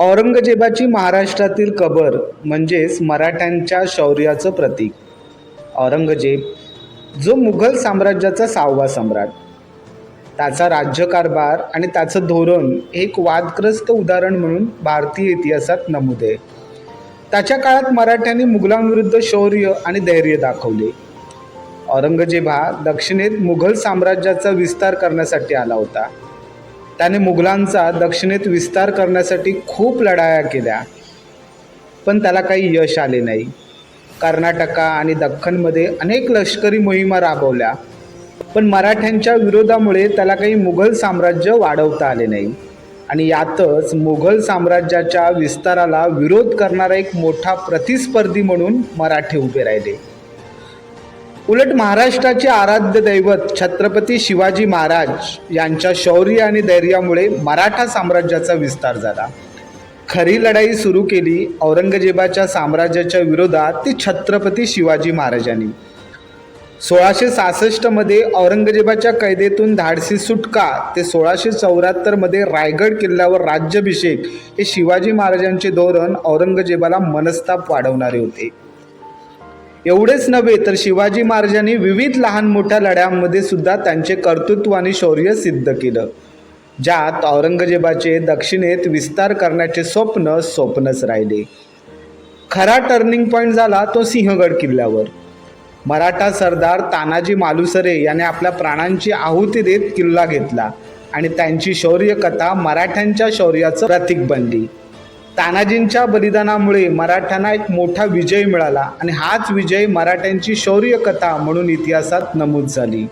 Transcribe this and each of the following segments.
औरंगजेबाची महाराष्ट्रातील कबर म्हणजेच मराठ्यांच्या शौर्याचं प्रतीक. औरंगजेब जो मुघल साम्राज्याचा सहावा सम्राट. त्याचा राज्यकारभार आणि त्याचं धोरण हे एक वादग्रस्त उदाहरण म्हणून भारतीय इतिहासात नमूद आहे त्याच्या काळात मराठ्यांनी मुघलांविरुद्ध शौर्य आणि धैर्य दाखवले. औरंगजेब हा दक्षिणेत मुघल साम्राज्याचा विस्तार करण्यासाठी आला होता. त्याने मुघलांचा दक्षिणेत विस्तार करण्यासाठी खूप लढाया केल्या. पण त्याला काही यश आले नाही. कर्नाटका आणि दख्खनमध्ये अनेक लष्करी मोहिमा राबवल्या. पण मराठ्यांच्या विरोधामुळे त्याला काही मुघल साम्राज्य वाढवता आले नाही. आणि यातच मुघल साम्राज्याच्या विस्ताराला विरोध करणारा एक मोठा प्रतिस्पर्धी म्हणून मराठे उभे राहिले. उलट महाराष्ट्राचे आराध्य दैवत छत्रपती शिवाजी महाराज यांच्या शौर्य आणि धैर्यामुळे मराठा साम्राज्याचा विस्तार झाला. खरी लढाई सुरू केली औरंगजेबाच्या साम्राज्याच्या विरोधात ती छत्रपती शिवाजी महाराजांनी. सोळाशे सहासष्टमध्ये औरंगजेबाच्या कैदेतून धाडसी सुटका ते सोळाशे चौऱ्याहत्तरमध्ये रायगड किल्ल्यावर राज्याभिषेक हे शिवाजी महाराजांचे धोरण औरंगजेबाला मनस्ताप वाढवणारे होते. एवढेच नव्हे तर शिवाजी महाराजांनी विविध लहान मोठ्या लढ्यांमध्ये सुद्धा त्यांचे कर्तृत्व आणि शौर्य सिद्ध केलं ज्यात औरंगजेबाचे दक्षिणेत विस्तार करण्याचे स्वप्न स्वप्नच राहिले. खरा टर्निंग पॉईंट झाला तो सिंहगड किल्ल्यावर. मराठा सरदार तानाजी मालुसरे याने आपल्या प्राणांची आहुती देत किल्ला घेतला आणि त्यांची शौर्य कथा मराठ्यांच्या शौर्याचं प्रतीक बनली. तानाजींच्या बलिदानामुळे मराठ्यांना एक मोठा विजय मिळाला आणि हाच विजय मराठ्यांची शौर्य कथा म्हणून इतिहासात नमूद झाली.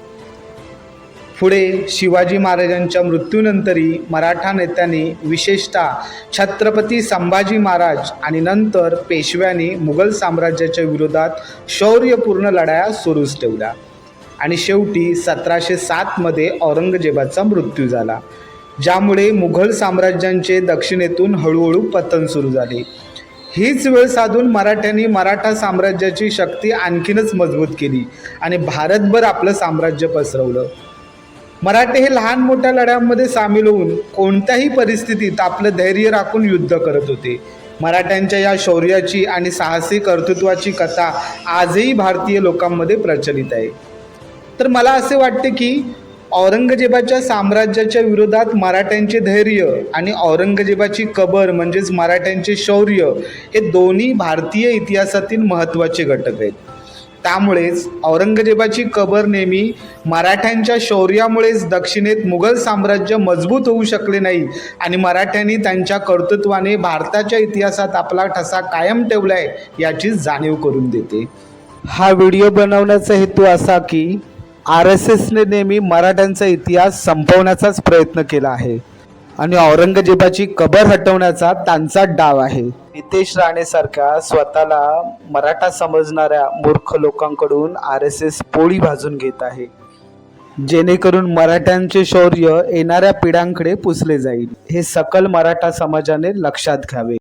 पुढे शिवाजी महाराजांच्या मृत्यूनंतरही मराठा नेत्यांनी विशेषतः छत्रपती संभाजी महाराज आणि नंतर पेशव्यांनी मुघल साम्राज्याच्या विरोधात शौर्यपूर्ण लढाया सुरूच ठेवल्या. आणि शेवटी सतराशे सातमध्ये औरंगजेबाचा मृत्यू झाला. ज्यामुळे मुघल साम्राज्यांचे दक्षिणेतून हळूहळू पतन सुरू झाले. हीच वेळ साधून मराठ्यांनी मराठा साम्राज्याची शक्ती आणखीनच मजबूत केली आणि भारतभर आपलं साम्राज्य पसरवलं. मराठे हे लहान मोठ्या लढ्यांमध्ये सामील होऊन कोणत्याही परिस्थितीत आपलं धैर्य राखून युद्ध करत होते. मराठ्यांच्या या शौर्याची आणि साहसी कर्तृत्वाची कथा आजही भारतीय लोकांमध्ये प्रचलित आहे. तर मला असे वाटते की औरंगजेबाच्या साम्राज्याच्या विरोधात मराठ्यांचे धैर्य आणि औरंगजेबाची कबर म्हणजेच मराठ्यांचे शौर्य हे दोन्ही भारतीय इतिहासातील महत्त्वाचे घटक आहेत. त्यामुळेच औरंगजेबाची कबर नेहमी मराठ्यांच्या शौर्यामुळेच दक्षिणेत मुघल साम्राज्य मजबूत होऊ शकले नाही आणि मराठ्यांनी त्यांच्या कर्तृत्वाने भारताच्या इतिहासात आपला ठसा कायम ठेवला आहे याची जाणीव करून देते. हा व्हिडिओ बनवण्याचा हेतू असा की आर एस एसने नेहमी मराठ्यांचा इतिहास संपवण्याचाच प्रयत्न केला आहे. आणि औरंगजेबाची कबर हटवण्याचा त्यांचा डाव आहे. नितेश राणेसारख्या स्वतःला मराठा समजणाऱ्या मूर्ख लोकांकडून आर एस एस पोळी भाजून घेत आहे. जेणेकरून मराठ्यांचे शौर्य येणाऱ्या पिढ्यांकडे पुसले जाईल. हे सकल मराठा समाजाने लक्षात घ्यावे.